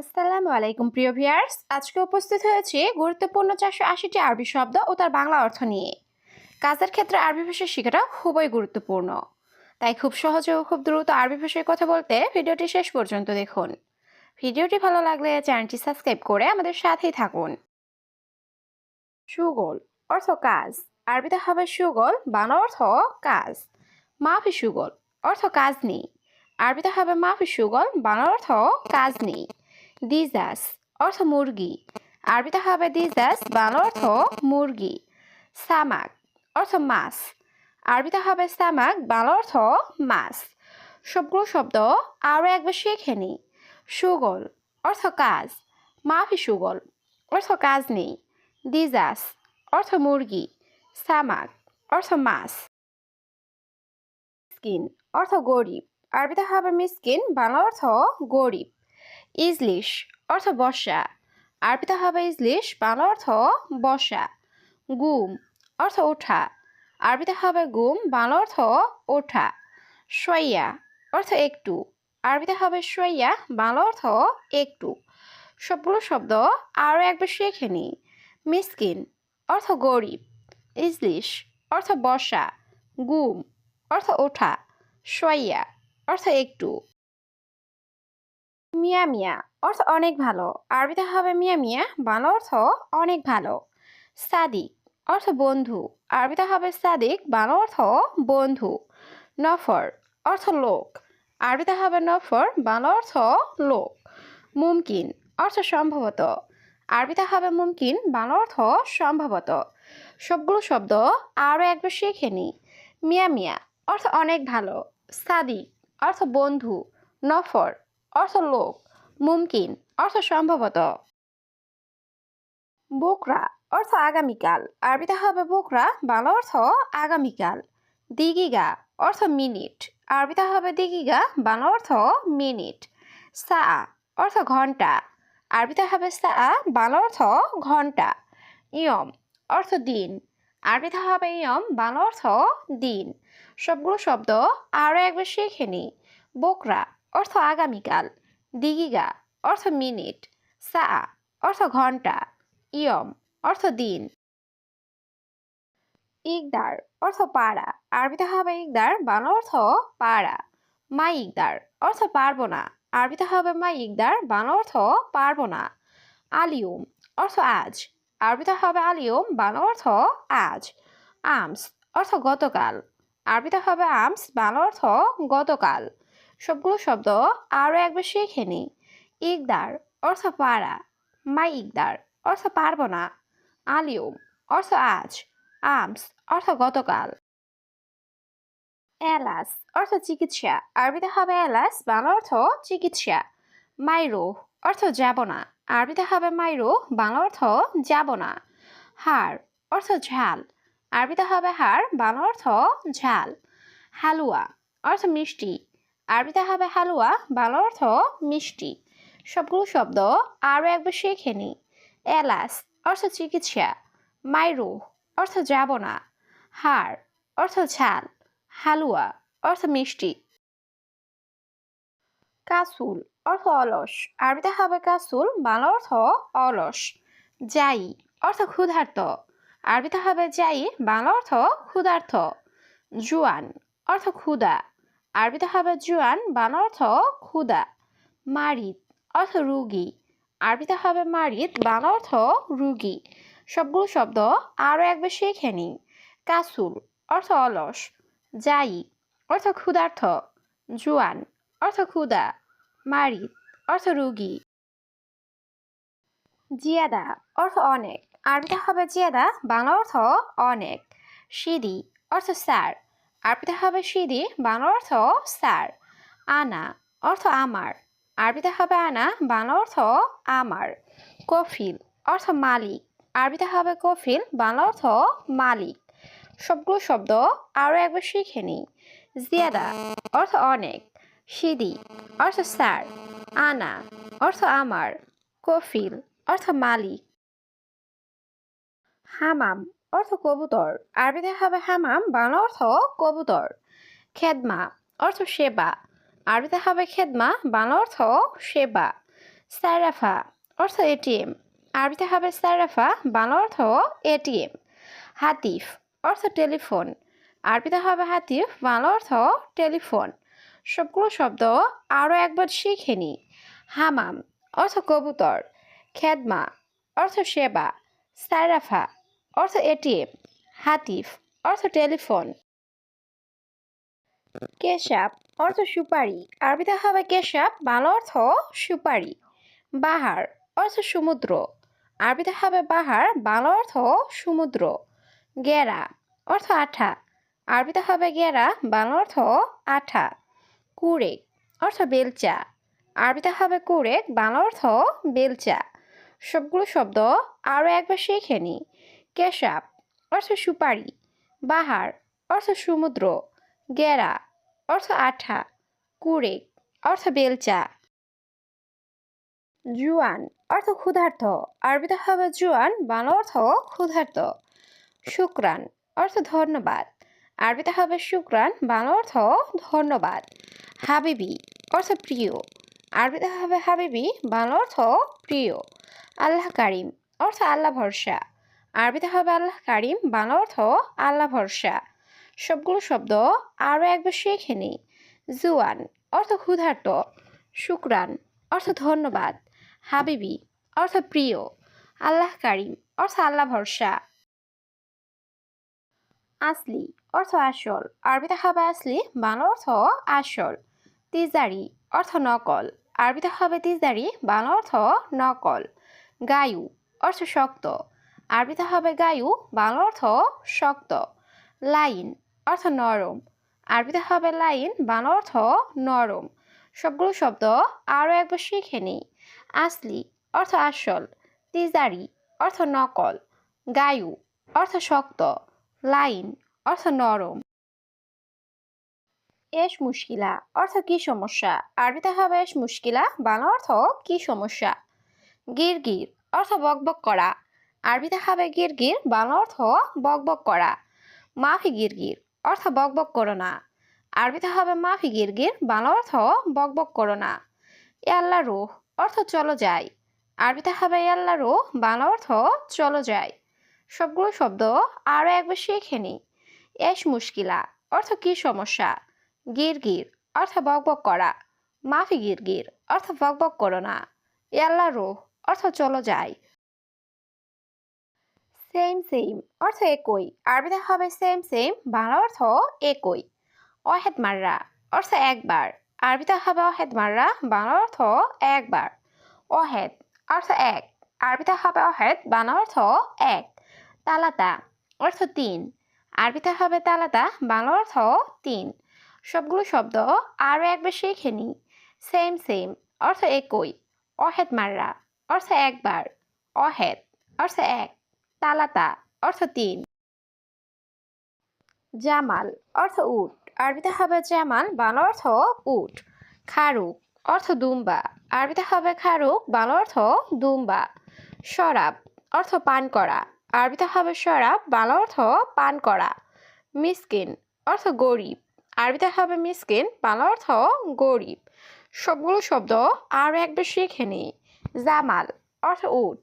আসসালামু আলাইকুম, প্রিয় ভিয়ার্স আজকে উপস্থিত হয়েছে গুরুত্বপূর্ণ চারশো আশিটি আরবি শব্দ ও তার বাংলা অর্থ নিয়ে। কাজের ক্ষেত্রে আরবি ভাষা শেখাটা খুবই গুরুত্বপূর্ণ। তাই খুব সহজে ও খুব দ্রুত আরবি ভাষায় কথা বলতে ভিডিওটি শেষ পর্যন্ত দেখুন। ভিডিওটি ভালো লাগলে চ্যানেলটি সাবস্ক্রাইব করে আমাদের সাথেই থাকুন। সুগোল অর্থ কাজ। আরবিতে হবে সুগোল, বাংলা অর্থ কাজ। মাফি সুগোল অর্থ কাজ নেই। আরবিতে হবে মাফি সুগল, বাংলা অর্থ কাজ নেই। দিজাস অর্থ মুরগি। আরবিতে হবে দিজাস বাংলা অর্থ মুরগি। সামাক অর্থ মাছ। আরবিতে হবে সামাক, বাংলা অর্থ মাছ। সবগুলো শব্দ আরও একবার শিখে নি। সুগল অর্থ কাজ। মাফি সুগল অর্থ কাজ নেই। দিজাস অর্থ মুরগি। সামাক অর্থ মাছ। স্কিন অর্থ গরিব। আরবিতে হবে মিসকিন, বাংলা অর্থ গরিব। ইজলিশ অর্থ বর্ষা। আরবিতে হবে ইজলিশ, বাংলা অর্থ বর্ষা। গুম অর্থ ওঠা। আরবিতে হবে গুম, বাংলা অর্থ ওঠা। সইয়া অর্থ একটু। আরবিতে হবে সইয়া বাংলা অর্থ একটু। সবগুলো শব্দ আরও একবার শিখে নিই। মিসকিন অর্থ গরিব। ইজলিশ অর্থ বর্ষা। গুম অর্থ ওঠা। সইয়া অর্থ একটু। মিয়া মিয়া অর্থ অনেক ভালো। আরবিতে হবে মিয়া মিয়া, বাংলা অর্থ অনেক ভালো। সাদিক অর্থ বন্ধু। আরবিতে হবে সাদিক, বাংলা অর্থ বন্ধু। নফর অর্থ লোক। আরবিতে হবে নফর, বাংলা অর্থ লোক। মুমকিন অর্থ সম্ভবত। আরবিতে হবে মুমকিন, বাংলা অর্থ সম্ভবত। সবগুলো শব্দ আরও একবার শিখে নিই মিয়া মিয়া অর্থ অনেক ভালো। সাদিক অর্থ বন্ধু। নফর অর্থ লোক, মুমকিন, অর্থ সম্ভবত। বোকরা, অর্থ আগামীকাল। আরবিতে হবে বোকরা, বাংলা অর্থ আগামীকাল। দিগিগা, অর্থ মিনিট। আরবিতে হবে দিগিগা, বাংলা অর্থ মিনিট। সা, অর্থ ঘণ্টা। আরবিতে হবে সা, বাংলা অর্থ ঘণ্টা। ইয়ম, অর্থ দিন। আরবিতে হবে ইয়ম, বাংলা অর্থ দিন। সবগুলো শব্দ আরও একবার শিখে নিই বোকরা অর্থ আগামীকাল, দিগিগা, অর্থ মিনিট, সা, অর্থ ঘণ্টা, ইয়ম, অর্থ দিন। ইকদার অর্থ পাড়া। আরবিতে হবে ইকদার বাংলা অর্থ পাড়া। মা ইকদার অর্থ পারব না আরবিতে হবে মা ইকদার বাংলা অর্থ পারব না আলিউম অর্থ আজ। আরবিতে হবে আলিউম বাংলা অর্থ আজ। আমস, অর্থ গতকাল। আরবিতে হবে আমস, বাংলা অর্থ গতকাল। সবগুলো শব্দ আরও একবার শিখে নিই। ইকদার অর্থ পাড়া। মাই ইকদার অর্থ পারব না। আলিউম অর্থ আজ। আমস অর্থ গতকাল। এলাস অর্থ চিকিৎসা। আরবিতে হবে এলাস, বাংলা অর্থ চিকিৎসা। মাইরো অর্থ যাব না। আরবিতে হবে মাইরো বাংলা অর্থ যাব না। হাড় অর্থ ঝাল। আরবিতে হবে হাড় বাংলা অর্থ ঝাল। হালুয়া অর্থ মিষ্টি। আরবিতে হবে হালুয়া, বাংলা অর্থ মিষ্টি। সবগুলো শব্দ আরও একবার শিখে নিই এলাস অর্থ চিকিৎসা, মাইরু অর্থ যাব না হাড় অর্থ ঝাল, হালুয়া অর্থ মিষ্টি। কাসুল অর্থ অলস আরবিতে হবে কাসুল, বাংলা অর্থ অলস। যাই অর্থ ক্ষুধার্ত আরবিতে হবে যাই বাংলা অর্থ ক্ষুধার্ত। জুয়ান অর্থ ক্ষুধা আরবিতে হবে জুয়ান বাংলা অর্থ ক্ষুদা মারিদ অর্থ রুগী। আরবিতে হবে মারিদ বাংলা অর্থ রুগী। সবগুলো শব্দ আরও একবার শিখে নিই। কাসুল অর্থ অলস। যাই অর্থ ক্ষুধার্থ। জুয়ান অর্থ ক্ষুদা মারিদ অর্থ রুগী। জিয়াদা অর্থ অনেক। আরবিতে হবে জিয়াদা বাংলা অর্থ অনেক। সিদি অর্থ স্যার। আরবিতে হবে সিদি বাংলা অর্থ স্যার, আনা, অর্থ আমার। আরবিতে হবে আনা বাংলা অর্থ আমার। কফিল, অর্থ মালিক। আরবিতে হবে কফিল বাংলা অর্থ মালিক। সবগুলো শব্দ আরও একবার শিখে নিই। জিয়াদা, অর্থ অনেক। সিদি অর্থ স্যার। আনা, অর্থ আমার। কফিল, অর্থ মালিক। হামাম অর্থ কবুতর। আরবিতে হবে হামাম, বাংলা অর্থ কবুতর। খেদমা, অর্থ সেবা। আরবিতে হবে খেদমা, বাংলা অর্থ সেবা। সাইরাফা অর্থ এটিএম। আরবিতে হবে সাইরাফা বাংলা অর্থ এটিএম। হাতিফ, অর্থ টেলিফোন। আরবিতে হবে হাতিফ, বাংলা অর্থ টেলিফোন। সবগুলো শব্দ আরও একবার শিখে নি। হামাম, অর্থ কবুতর। খেদমা, অর্থ সেবা। সাইরাফা অর্থ এটিএম, হাতিফ, অর্থ টেলিফোন। কেশাব অর্থ সুপারি। আরবিতে হবে কেশাব বাংলা অর্থ সুপারি। বাহার, অর্থ সমুদ্র। আরবিতে হবে বাহার, বাংলা অর্থ সমুদ্র। গেরা, অর্থ আঠা। আরবিতে হবে গেরা, বাংলা অর্থ আঠা। কুড়েক অর্থ বেলচা। আরবিতে হবে কুড়েক বাংলা অর্থ বেলচা। সবগুলো শব্দ আরও একবার শিখে নি কেশাব, অর্থ সুপারি, বাহার, অর্থ সমুদ্র, গেরা, অর্থ আঠা কুড়েক অর্থ বেলচা। জুয়ান, অর্থ ক্ষুধার্থ আরবিতে হবে জুয়ান, বাংলা অর্থ ক্ষুধার্ত। শুক্রান, অর্থ ধন্যবাদ, আরবিতে হবে শুক্রান, বাংলা অর্থ ধন্যবাদ। হাবিবি, অর্থ প্রিয়, আরবিতে হবে হাবিবি, বাংলা অর্থ প্রিয়। আল্লাহ কারিম, অর্থ আল্লাহ ভরসা। আরবিতে হবে আল্লাহ কারিম, বাংলা অর্থ আল্লাহ ভরসা। সবগুলো শব্দ আরও একবার শিখে নি জুয়ান অর্থ ক্ষুধার্ত, শুক্রান অর্থ ধন্যবাদ, হাবিবি অর্থ প্রিয়, আল্লাহ কারিম অর্থ আল্লাহ ভরসা। আসলি অর্থ আসল, আরবিতে হবে আসলি, বাংলা অর্থ আসল। তিজারি অর্থ নকল, আরবিতে হবে তিজারি, বাংলা অর্থ নকল। গায়ু অর্থ শক্ত আরবিতে হবে গায়ু বাংলা অর্থ শক্ত। লাইন, অর্থ নরম। আরবিতে হবে লাইন বাংলা অর্থ নরম। সবগুলো শব্দ আরও একবার শিখে নিই। আসলি, অর্থ আসল। তিজারি, অর্থ নকল। গায়ু, অর্থ শক্ত। লাইন, অর্থ নরম। এস মুশকিলা, অর্থ কি সমস্যা? আরবিতে হবে এস মুশকিলা বাংলা অর্থ কি সমস্যা? গির গির অর্থ বকবক করা। আরবিতে হবে গির বাংলা অর্থ বকবক করা। মাফি গির গির, অর্থ বকবক করো না। আরবিতে হবে মাফি গির গির, বাংলা অর্থ বকবক করো না। এ আল্লাহ রুহ, অর্থ চলো যাই। আরবিতে হবে এ আল্লাহ রুহ, বাংলা অর্থ চলো যাই। সবগুলো শব্দ আরও একবার শিখে নি। এস মুশকিলা, অর্থ কি সমস্যা? গির গির, অর্থ বকবক করা। মাফি গির গির, অর্থ বকবক করো না। এ আল্লাহ রুহ, অর্থ চলো যাই। সেম সেম অর্থ একই। আরবিতে হবে সেম সেম বাংলা অর্থ একই। অহেদ মাররা, অর্থ একবার। আরবিতে হবে অহেদ মাররা, বাংলা অর্থ একবার। অহেদ, অর্থ এক। আরবিতে হবে অহেদ, বাংলা অর্থ এক। তালাতা, অর্থ তিন। আরবিতে হবে তালাতা, বাংলা অর্থ তিন। সবগুলো শব্দ আরও একবার শিখে নিই। সেম সেম অর্থ একই। অহেদ মাররা, অর্থ একবার। অহেদ, অর্থ এক। তালাতা, অর্থ তিন। জামাল, অর্থ উট। আরবিতে হবে জামাল, বাংলা অর্থ উট। খারুক, অর্থ দুম্বা। আরবিতে হবে খারুক, বাংলা অর্থ দুম্বা। শরাব, অর্থ পান করা। আরবিতে হবে শরাব, বাংলা অর্থ পান করা। মিসকিন, অর্থ গরিব। আরবিতে হবে মিসকিন, বাংলা অর্থ গরিব। সবগুলো শব্দ আরও একবার শিখে নিই। জামাল, অর্থ উট।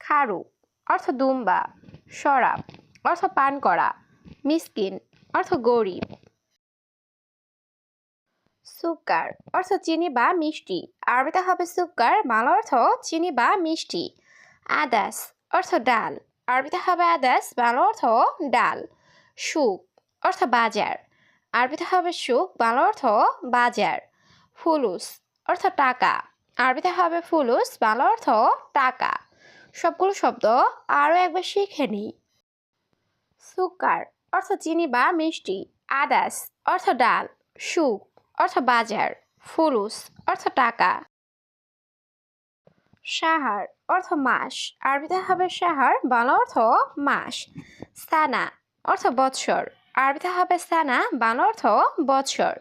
খারুক অর্থ দুম্বা, শরাব, অর্থ পান করা, মিসকিন, অর্থ গরিব সুকার অর্থ চিনি বা মিষ্টি। আরবিতে হবে সুকার বাংলা অর্থ চিনি বা মিষ্টি। আদাস, অর্থ ডাল। আরবিতে হবে আদাস বাংলা অর্থ ডাল। সুক অর্থ বাজার। আরবিতে হবে সুক বাংলা অর্থ বাজার। ফুলুস, অর্থ টাকা। আরবিতে হবে ফুলুস বাংলা অর্থ টাকা। সবগুলো শব্দ আরও একবার শিখে নিই। সুকার অর্থ চিনি বা মিষ্টি। আদাস অর্থ ডাল। সুক অর্থ বাজার। ফুলুস অর্থ টাকা। সাহার অর্থ মাস। আরবিতে হবে সাহার, বাংলা অর্থ মাস। সানা অর্থ বৎসর। আরবিতে হবে সানা, বাংলা অর্থ বৎসর।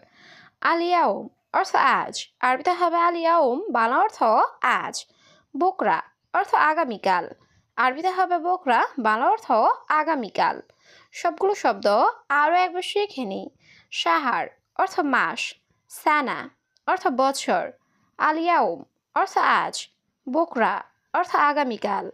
আলিয়াউম অর্থ আজ। আরবিতে হবে আলিয়াউম, বাংলা অর্থ আজ। বোকরা অর্থ আগামীকাল। আরবিতে হবে বকরা, বাংলা অর্থ আগামীকাল। সবগুলো শব্দ আরও একবার শিখে নিই। সাহার, অর্থ মাস। সানা, অর্থ বছর। আলিয়াউম অর্থ আজ। বকরা, অর্থ আগামীকাল।